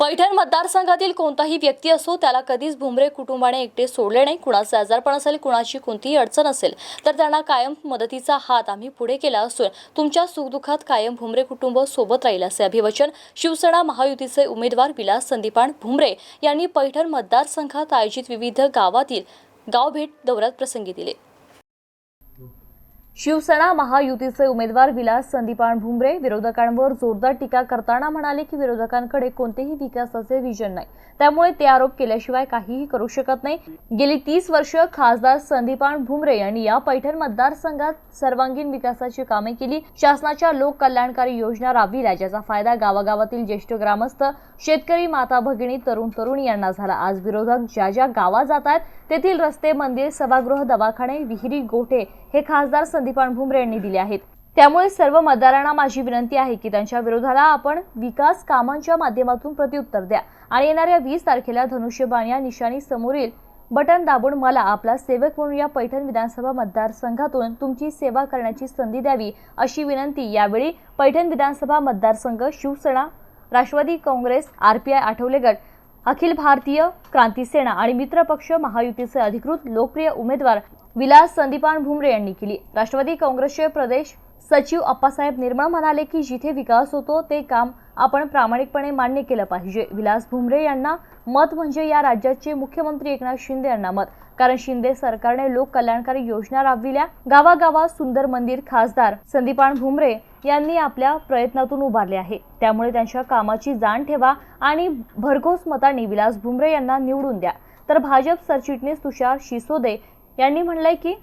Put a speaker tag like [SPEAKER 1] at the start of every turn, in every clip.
[SPEAKER 1] पैठण मतदारसंघातील कोणताही व्यक्ती असो त्याला कधीच भुमरे कुटुंबाने एकटे सोडले नाही. कुणाचे आजारपण असेल कुणाची कोणतीही अडचण असेल तर त्यांना कायम मदतीचा हात आम्ही पुढे केला असून तुमच्या सुखदुःखात कायम भुमरे कुटुंब सोबत राहील असे अभिवचन शिवसेना महायुतीचे उमेदवार विलास संदीपान भुमरे यांनी पैठण मतदारसंघात आयोजित विविध गावातील गावभेट दौऱ्यात प्रसंगी दिले. शिवसेना महायुतीचे उमेदवार विलास संदीपान भुमरे विरोधकांवर जोरदार टीका करताना म्हणाले की विरोधकांकडे कोणतेही विकासाचे विजन नाही. त्यामुळे ते आरोप केल्याशिवाय काहीही करू शकत नाही. गेली तीस वर्ष खासदार संदीपान भुमरे यांनी या पैठण मतदारसंघात सर्वांगीण विकासाची कामे केली. शासनाच्या लोक कल्याणकारी योजना राबविल्या ज्याचा फायदा गावागावातील ज्येष्ठ ग्रामस्थ शेतकरी माता भगिनी तरुण तरुणी यांना झाला. आज विरोधक ज्या ज्या गावात जात आहेत तेथील रस्ते मंदिर सभागृह दवाखाने विहिरी गोठे हे खासदार संदीपान भुमरे यांनी दिले आहेत. त्यामुळे सर्व मतदारांना माझी विनंती आहे की त्यांच्या विरोधाला आपण विकास कामांच्या माध्यमातून प्रत्युत्तर द्या. आणि येणाऱ्या वीस तारखेला धनुष्यबाण या निशाणी समोरील बटन दाबून मला आपला सेवक म्हणून या पैठण विधानसभा मतदारसंघातून तुमची सेवा करण्याची संधी द्यावी अशी विनंती यावेळी पैठण विधानसभा मतदारसंघ शिवसेना राष्ट्रवादी काँग्रेस आरपीआय आठवले गट अखिल भारतीय क्रांती सेना आणि मित्रपक्ष महायुतीचे अधिकृत लोकप्रिय उमेदवार विलास संदीपान भुमरे यांनी केली. राष्ट्रवादी काँग्रेसचे प्रदेश सचिव अप्पासाहेब निर्मळ म्हणाले की जिथे विकास होतो ते काम आपण प्रामाणिकपणे मान्य केलं पाहिजे. विलास भुमरे यांना मत म्हणजे या राज्याचे मुख्यमंत्री एकनाथ शिंदे यांना मत. कारण शिंदे सरकारने लोक कल्याणकारी योजना राबविल्या. गावागावात सुंदर मंदिर खासदार संदीपान भुमरे यांनी आपल्या प्रयत्नातून उभारले आहे. त्यामुळे त्यांच्या कामाची जाण ठेवा आणि भरघोस मतांनी विलास भुमरे यांना निवडून द्या. तर भाजप सरचिटणीस तुषार शिसोदे यांनी म्हणलंय की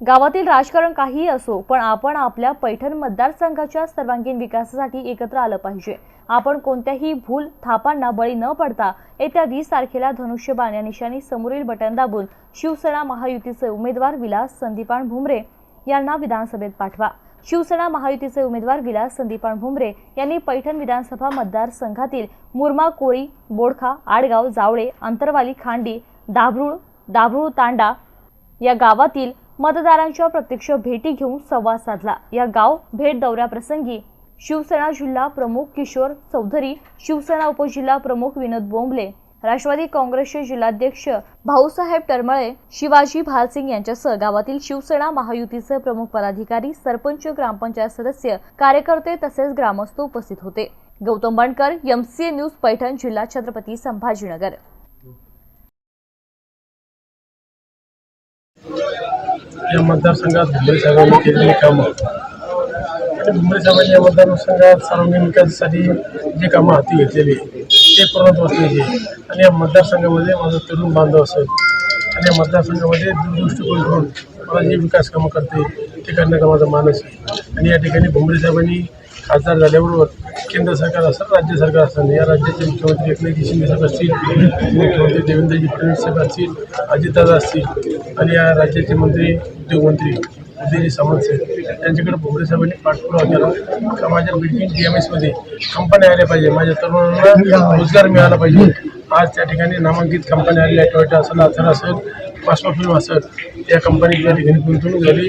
[SPEAKER 1] गावातील राजकारण काहीही असो पण आपण आपल्या पैठण मतदारसंघाच्या सर्वांगीण विकासासाठी एकत्र आलं पाहिजे. आपण कोणत्याही भूल थापांना बळी न पडता येत्या वीस तारखेला धनुष्यबाण या निशाणी समोरील बटन दाबून शिवसेना महायुतीचे उमेदवार विलास संदीपान भुमरे यांना विधानसभेत पाठवा. शिवसेना महायुतीचे उमेदवार विलास संदीपान भुमरे यांनी पैठण विधानसभा मतदारसंघातील मुरमा कोळी बोडखा आडगाव जावळे अंतरवाली खांडी दाभरूळ दाभरूळ तांडा या गावातील मतदारांच्या प्रत्यक्ष भेटी घेऊन संवाद साधला. या गाव भेट दौऱ्याप्रसंगी शिवसेना जिल्हा प्रमुख किशोर चौधरी शिवसेना उपजिल्हा प्रमुख विनोद बोंबले राष्ट्रवादी काँग्रेसचे जिल्हाध्यक्ष भाऊसाहेब टरमळे शिवाजी भालसिंग यांच्यासह गावातील शिवसेना महायुतीचे प्रमुख पदाधिकारी सरपंच ग्रामपंचायत सदस्य कार्यकर्ते तसेच ग्रामस्थ उपस्थित होते. गौतम बनकर एमसीए न्यूज पैठण जिल्हा छत्रपती संभाजीनगर.
[SPEAKER 2] या मतदारसंघात भुमरे साहेबांनी केलेली कामं. आणि भुमरे साहेबांनी या मतदारसंघात सार्वजनिक विकासासाठी जे कामं हाती घेतलेली ते पूर्णत्व असलेली आणि या मतदारसंघामध्ये माझा तरुण बांधव असेल आणि या मतदारसंघामध्ये दूरदृष्टिकोन ठेवून मला जे विकास कामं करते ते करण्याचा माझा मानस आहे. आणि या ठिकाणी भुमरे साहेबांनी खासदार झाल्याबरोबर केंद्र सरकार असं राज्य सरकार असेल या राज्याचे मुख्यमंत्री एकनाथजी शिंदे साहेब असतील मुख्यमंत्री देवेंद्रजी फडणवीस साहेब असतील अजितदादा असतील आणि या राज्याचे मंत्री उद्योगमंत्री उदयजी सामंत साहेब त्यांच्याकडे भोगरे साहेबांनी पाठपुरावा केला. का माझ्या बिल्डिंग डी एम एसमध्ये कंपन्या आल्या पाहिजे माझ्या तरुणांना रोजगार मिळाला पाहिजे. आज त्या ठिकाणी नामांकित कंपन्या आलेल्या टोयोटा असेल असेल असेल पासवा फिल्म असेल या कंपनीत ज्या ठिकाणी गुंतवणूक झाली.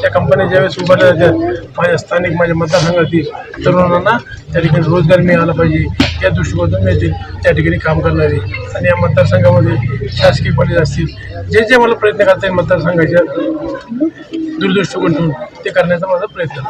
[SPEAKER 2] त्या कंपन्या ज्यावेळेस उभारल्या जातात माझ्या स्थानिक माझ्या मतदारसंघातील तरुणांना त्या ठिकाणी रोजगार मिळाला पाहिजे. या दृष्टिकोनातून मी त्या ठिकाणी काम करणारे. आणि या मतदारसंघामध्ये शासकीय कॉलेज असतील जे जे मला प्रयत्न करता येईल मतदारसंघाच्या दूरदृष्टिकोन ठेवून ते करण्याचा माझा प्रयत्न